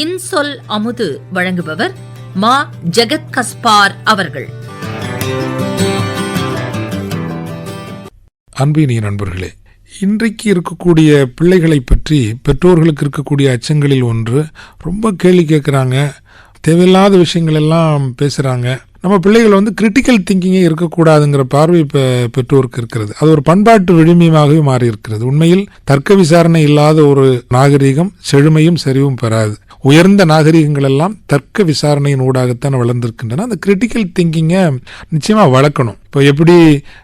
இன்சொல் அமுது வழங்குபவர் மா ஜெகத் கஸ்பார் அவர்கள். அன்பினிய நண்பர்களே இன்றைக்கு இருக்கக்கூடிய பிள்ளைகளை பற்றி பெற்றோர்களுக்கு இருக்கக்கூடிய அச்சங்களில் ஒன்று ரொம்ப கேள்வி கேட்குறாங்க தேவையில்லாத விஷயங்கள் எல்லாம் பேசுகிறாங்க நம்ம பிள்ளைகள் வந்து கிரிட்டிக்கல் திங்கிங்கே இருக்கக்கூடாதுங்கிற பார்வை இப்போ பெற்றோருக்கு இருக்கிறது. அது ஒரு பண்பாட்டு விழுமியமாகவே மாறி இருக்கிறது உண்மையில் தர்க்க விசாரணை இல்லாத ஒரு நாகரீகம் செழுமையும் சரிவும் பெறாது. உயர்ந்த நாகரீகங்கள் எல்லாம் தர்க்க விசாரணையின் ஊடாகத்தான் வளர்ந்திருக்கின்றன. அந்த கிரிட்டிக்கல் திங்கிங்கை நிச்சயமாக வளர்க்கணும். இப்போ எப்படி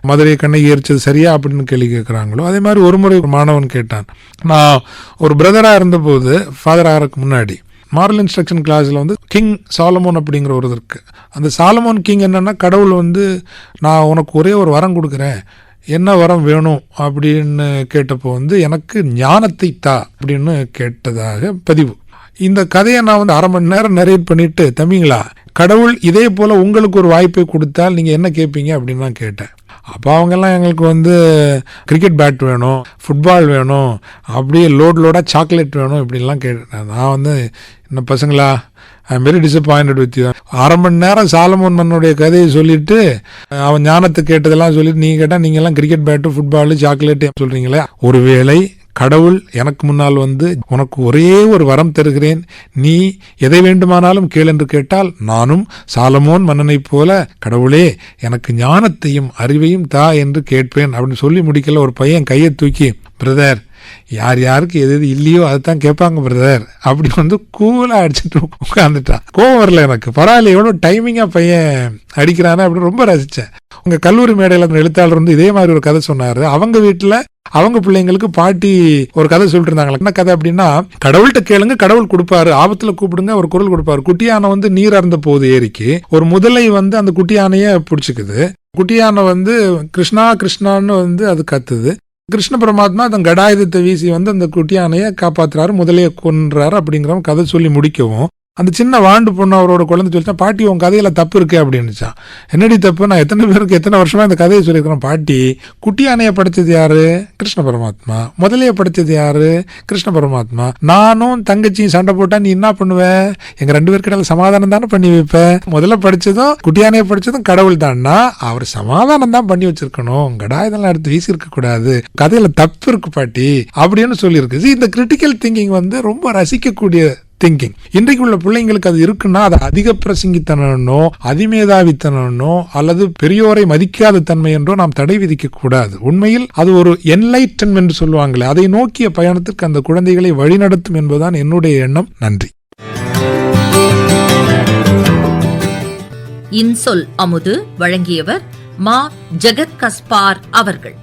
மதுரை கண்ணை ஏறிச்சது சரியா அப்படின்னு கேள்வி கேட்குறாங்களோ அதே மாதிரி ஒரு முறை ஒரு மாணவன் கேட்டான். நான் ஒரு பிரதராக இருந்தபோது ஃபாதர் ஆகிறதுக்கு முன்னாடி மாரல் இன்ஸ்ட்ரக்ஷன் கிளாஸில் வந்து கிங் சாலமோன் அப்படிங்கிற ஒரு இது இருக்கு. அந்த சாலமோன் கிங் என்னென்னா கடவுள் வந்து நான் உனக்கு ஒரே ஒரு வரம் கொடுக்குறேன். என்ன வரம் வேணும்? அப்படின்னு கேட்டப்போ வந்து எனக்கு ஞானத்தை தா அப்படின்னு கேட்டதாக பதிவு. இந்த கதையை நான் வந்து அரை மணி நேரம் நரேட் பண்ணிட்டு தம்பிங்களா கடவுள் இதே போல் உங்களுக்கு ஒரு வாய்ப்பை கொடுத்தால் நீங்கள் என்ன கேட்பீங்க அப்படின்னு நான் கேட்டேன். அப்போ அவங்கெல்லாம் எங்களுக்கு வந்து கிரிக்கெட் பேட் வேணும் ஃபுட்பால் வேணும் அப்படியே லோட் லோடாக சாக்லேட் வேணும் இப்படிலாம் கேட்டேன் நான் வந்து என்ன பசங்களா I very disappointed with you அரை மணி நேரம் சாலமோன் மன்னுடைய கதையை சொல்லிட்டு அவன் ஞானத்தை கேட்டதெல்லாம் சொல்லிட்டு நீங்கள் கேட்டால் நீங்கள்லாம் கிரிக்கெட் பேட்டு ஃபுட்பாலு சாக்லேட்டு சொல்கிறீங்களே ஒருவேளை கடவுள் எனக்கு முன்னால் வந்து உனக்கு ஒரே ஒரு வரம் தருகிறேன். நீ எதை வேண்டுமானாலும் கேள் என்று கேட்டால் நானும் சாலமோன் மன்னனைப் போல கடவுளே எனக்கு ஞானத்தையும் அறிவையும் தா என்று கேட்பேன் அப்படின்னு சொல்லி முடிக்கல ஒரு பையன் கையை தூக்கி பிரதர் யார் யாருக்கு எது எது இல்லையோ அதுதான் கேட்பாங்க பிரதர் அப்படி வந்து கூலாக அடிச்சுட்டு உட்காந்துட்டான் கோவம் வரல எனக்கு. பரவாயில்ல எவ்வளோ டைமிங்காக பையன் அடிக்கிறானே அப்படின்னு ரொம்ப ரசித்தேன் உங்கள் கல்லூரி மேடையில் அந்த எழுத்தாளர் வந்து இதே மாதிரி ஒரு கதை சொன்னார். அவங்க வீட்டில் அவங்க பிள்ளைங்களுக்கு பாட்டி ஒரு கதை சொல்லிட்டு இருந்தாங்க என்ன கதை அப்படின்னா கடவுள்கிட்ட கேளுங்க கடவுள் கொடுப்பாரு. ஆபத்துல கூப்பிடுங்க ஒரு குரல் கொடுப்பாரு. குட்டியான வந்து நீர் அறந்த போகுது ஏரிக்கு ஒரு முதலை வந்து அந்த குட்டியானைய பிடிச்சிக்குது. குட்டியான வந்து கிருஷ்ணா கிருஷ்ணான்னு வந்து அது கத்துது. கிருஷ்ண பரமாத்மா தன் கடாயுதத்தை வீசி வந்து அந்த குட்டியானையை காப்பாத்துறாரு கொன்றார் கொன்றாரு அப்படிங்கிற கதை சொல்லி முடிக்கவும். அந்த சின்ன வாண்டு பொண்ணு அவரோட குழந்தை சொல்லிச்சா பாட்டி உன் கதையில் தப்பு இருக்கு அப்படின்னுச்சான் என்னடி தப்பு? நான் எத்தனை பேருக்கு எத்தனை வருஷமா இந்த கதையை சொல்லியிருக்கிறேன் பாட்டி? குட்டியானையை படித்தது படைச்சது யாரு? கிருஷ்ண பரமாத்மா. முதலைய படைச்சது யாரு? கிருஷ்ண பரமாத்மா. நானும் தங்கச்சியும் சண்டை போட்டா நீ என்ன பண்ணுவேன் எங்க ரெண்டு பேருக்கு சமாதானம் தானே பண்ணி வைப்பேன் முதல்ல படிச்சதும் குட்டியானையை படிச்சதும் கடவுள் தான்னா? அவர் சமாதானம் தான் பண்ணி வச்சிருக்கணும். கடாயதெல்லாம் எடுத்து வீசி இருக்க கூடாது? கதையில தப்பு இருக்கு பாட்டி. அப்படின்னு சொல்லியிருக்கு. இந்த கிரிட்டிக்கல் திங்கிங் வந்து ரொம்ப ரசிக்கக்கூடிய திங்கிங் இன்றைக்கு உள்ள பிள்ளைங்களுக்கு அது இருக்குன்னா அது அதிக பிரசங்கித்தனோ அதிமேதாவித்தனோ அல்லது பெரியோரை மதிக்காத தன்மை என்றோ நாம் தடை விதிக்க கூடாது உண்மையில் அது ஒரு என்லைட்டன் என்று சொல்லுவாங்களே அதை நோக்கிய பயணத்திற்கு அந்த குழந்தைகளை வழிநடத்தும் என்பதுதான் என்னுடைய எண்ணம். நன்றி. இன்சொல் அமுது வழங்கியவர் மா ஜெகத் கஸ்பார் அவர்கள்.